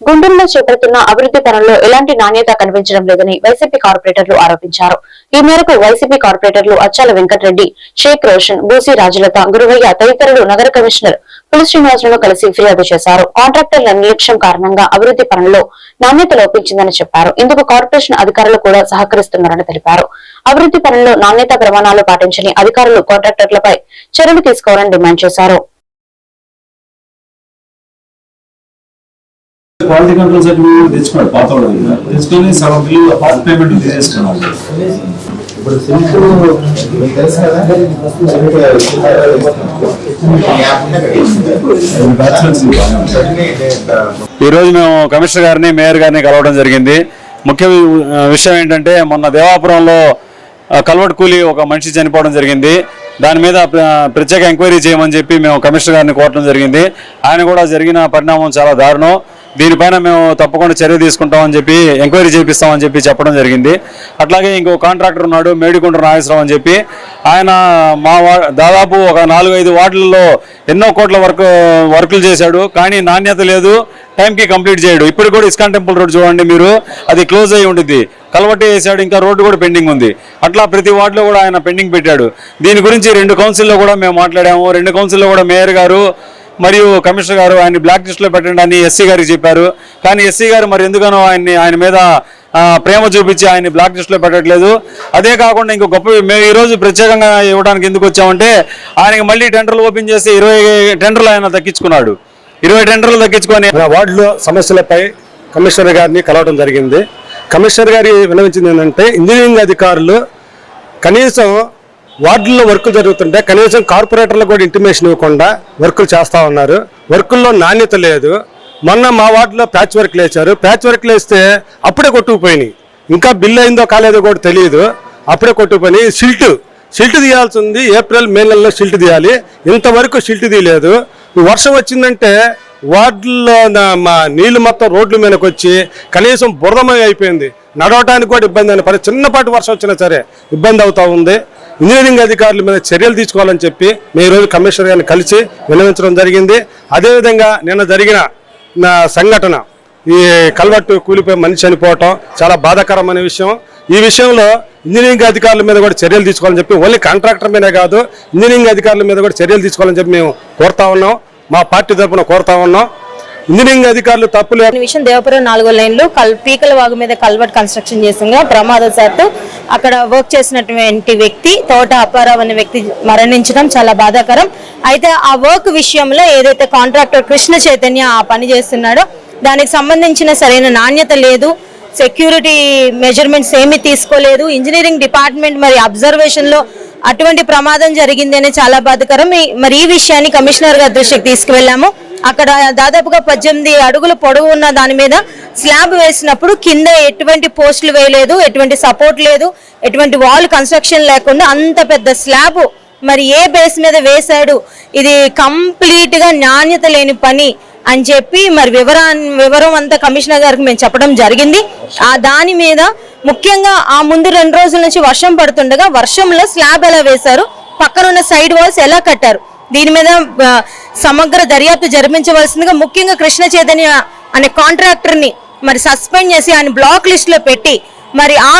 గుంటూరులో చేపడుతున్న అభివృద్ధి పనుల్లో ఎలాంటి నాణ్యత కనిపించడం లేదని వైసీపీ కార్పొరేటర్లు ఆరోపించారు. ఈ మేరకు వైసీపీ కార్పొరేటర్లు అచ్చాల వెంకటరెడ్డి షేక్ రోషన్ బూసి రాజలత గురువయ్య తదితరులు నగర కమిషనర్ పులి శ్రీనివాసులను కలిసి ఫిర్యాదు చేశారు. కాంట్రాక్టర్ల నిర్లక్ష్యం కారణంగా అభివృద్ధి పనుల్లో నాణ్యత లోపించిందని చెప్పారు. ఇందుకు కార్పొరేషన్ అధికారులు కూడా సహకరిస్తున్నారని తెలిపారు. అభివృద్ధి పనుల్లో నాణ్యత ప్రమాణాలు పాటించని అధికారులు కాంట్రాక్టర్లపై చర్యలు తీసుకోవాలని డిమాండ్ చేశారు. క్వాలిటీ కంట్రోల్ సర్టిఫికేట్ తెచ్చుకోండి పాత దగ్గర. తెచ్చుకొని సగం బిల్లు పాత పేమెంట్ తీసేసుకున్నాను ఇప్పుడు సిల్క్ మీకు తెలుసు కదా? ఈ రోజు మేము కమిషనర్ గారిని మేయర్ గారిని కలవడం జరిగింది. ముఖ్య విషయం ఏంటంటే మొన్న దేవాపురంలో కల్వట్ కూలి ఒక మనిషి చనిపోవడం జరిగింది. దాని మీద ప్ర- ప్రత్యేక ఎంక్వైరీ చేయమని చెప్పి మేము కమిషనర్ గారిని కోరడం జరిగింది. ఆయన కూడా జరిగిన పరిణామం చాలా దారుణం. దీనిపైన మేము తప్పకుండా చర్య తీసుకుంటామని చెప్పి ఎంక్వైరీ చేపిస్తామని చెప్పి చెప్పడం జరిగింది. అట్లాగే ఇంకో కాంట్రాక్టర్ ఉన్నాడు మేడికొండ నాగేశ్వరం అని చెప్పి. ఆయన మా వా- దాదాపు ఒక నాలుగు ఐదు వార్డులలో ఎన్నో కోట్ల వర్క్ వర్కులు చేశాడు. కానీ నాణ్యత లేదు టైంకి కంప్లీట్ చేయడు. ఇప్పుడు కూడా ఇస్కాన్ టెంపుల్ రోడ్ చూడండి మీరు అది క్లోజ్ అయి ఉంటుంది కలవట్టి వేసాడు ఇంకా రోడ్డు కూడా పెండింగ్ ఉంది. అట్లా ప్రతి వార్డులో కూడా ఆయన పెండింగ్ పెట్టాడు. దీని గురించి రెండు కౌన్సిల్లో కూడా మేము మాట్లాడాము. రెండు కౌన్సిల్లో కూడా మేయర్ గారు మరియు కమిషనర్ గారు ఆయన బ్లాక్ లిస్ట్లో పెట్టండి అని ఎస్సీ గారికి చెప్పారు. కానీ ఎస్సీ గారు మరి ఎందుకనో ఆయన్ని ఆయన మీద ప్రేమ చూపించి ఆయన్ని బ్లాక్ లిస్ట్లో పెట్టట్లేదు. అదే కాకుండా ఇంకో గొప్ప మేము ఈరోజు ప్రత్యేకంగా ఇవ్వడానికి ఎందుకు వచ్చామంటే ఆయనకి మళ్ళీ టెండర్లు ఓపెన్ చేసి ఇరవై టెండర్లు ఆయన దక్కించుకున్నాడు. ఇరవై టెండర్లు దక్కించుకొని వార్డులో సమస్యలపై కమిషనర్ గారిని కలవడం జరిగింది. కమిషనర్ గారి విన్నవించింది ఏంటంటే ఇంజనీరింగ్ అధికారులు కనీసం వార్డుల్లో వర్కులు జరుగుతుంటే కనీసం కార్పొరేటర్లకు కూడా ఇంటిమేషన్ ఇవ్వకుండా వర్కులు చేస్తూ ఉన్నారు. వర్కుల్లో నాణ్యత లేదు. మొన్న మా వార్డులో ప్యాచ్ వర్క్లు వేశారు ప్యాచ్ వర్క్లు వేస్తే అప్పుడే కొట్టుకుపోయినాయి. ఇంకా బిల్ అయిందో కాలేదో కూడా తెలియదు. అప్పుడే కొట్టుకుపోయినాయి. సిల్ట్ సిల్ట్ తీయాల్సి ఉంది ఏప్రిల్ మే నెలలో సిల్ట్ తీయాలి. ఇంతవరకు సిల్ట్ తీయలేదు. వర్షం వచ్చిందంటే వార్డుల్లో మా నీళ్ళు మొత్తం రోడ్ల మీదకి వచ్చి కనీసం బురదమయం అయిపోయింది. నడవటానికి కూడా ఇబ్బంది అయిన పరి చిన్నపాటి వర్షం వచ్చినా సరే ఇబ్బంది అవుతూ ఉంది. ఇంజనీరింగ్ అధికారుల మీద చర్యలు తీసుకోవాలని చెప్పి మేము ఈరోజు కమిషనర్ గారిని కలిసి విన్నవించడం జరిగింది. అదేవిధంగా నిన్న జరిగిన నా సంఘటన ఈ కల్వట్టు కూలిపోయి మనిషి చనిపోవటం చాలా బాధాకరమైన విషయం. ఈ విషయంలో ఇంజనీరింగ్ అధికారుల మీద కూడా చర్యలు తీసుకోవాలని చెప్పి ఓన్లీ కాంట్రాక్టర్ మీదే కాదు ఇంజనీరింగ్ అధికారుల మీద కూడా చర్యలు తీసుకోవాలని చెప్పి మేము కోరుతా ఉన్నాం. మా పార్టీ తరఫున కోరుతా ఉన్నాం. ఇంజనీరింగ్ అధికారులు తప్పులు విషయం దేవపురం నాలుగో లైన్లో కల్ పీకల వాగు మీద కల్వర్ట్ కన్స్ట్రక్షన్ చేసిందిగా ప్రమాదశాత్తు అక్కడ వర్క్ చేసినటువంటి వ్యక్తి తోట అప్పారావు అనే వ్యక్తి మరణించడం చాలా బాధాకరం. అయితే ఆ వర్క్ విషయంలో ఏదైతే కాంట్రాక్టర్ కృష్ణ చైతన్య ఆ పని చేస్తున్నాడో దానికి సంబంధించిన సరైన నాణ్యత లేదు సెక్యూరిటీ మెజర్మెంట్స్ ఏమీ తీసుకోలేదు ఇంజనీరింగ్ డిపార్ట్మెంట్ మరి అబ్జర్వేషన్లో అటువంటి ప్రమాదం జరిగింది చాలా బాధాకరం. మరి ఈ విషయాన్ని కమిషనర్ గారి దృష్టికి తీసుకువెళ్ళాము. అక్కడ దాదాపుగా పద్దెనిమిది అడుగులు పొడవు ఉన్న దాని మీద స్లాబ్ వేసినప్పుడు కింద ఎటువంటి పోస్టులు వేయలేదు ఎటువంటి సపోర్ట్ లేదు ఎటువంటి వాల్ కన్స్ట్రక్షన్ లేకుండా అంత పెద్ద స్లాబ్ మరి ఏ బేస్ మీద వేశాడు? ఇది కంప్లీట్గా నాణ్యత లేని పని అని చెప్పి మరి వివరా వివరం అంతా కమిషనర్ గారికి మేము చెప్పడం జరిగింది. ఆ దాని మీద ముఖ్యంగా ఆ ముందు రెండు రోజుల నుంచి వర్షం పడుతుండగా వర్షంలో స్లాబ్ ఎలా వేశారు? పక్కన ఉన్న సైడ్ వాల్స్ ఎలా కట్టారు? దీని మీద సమగ్ర దర్యాప్తు జరిపించవలసిందిగా ముఖ్యంగా కృష్ణ చైతన్య అనే కాంట్రాక్టర్ని మరి సస్పెండ్ చేసి ఆయన బ్లాక్ లిస్ట్లో పెట్టి మరి ఆ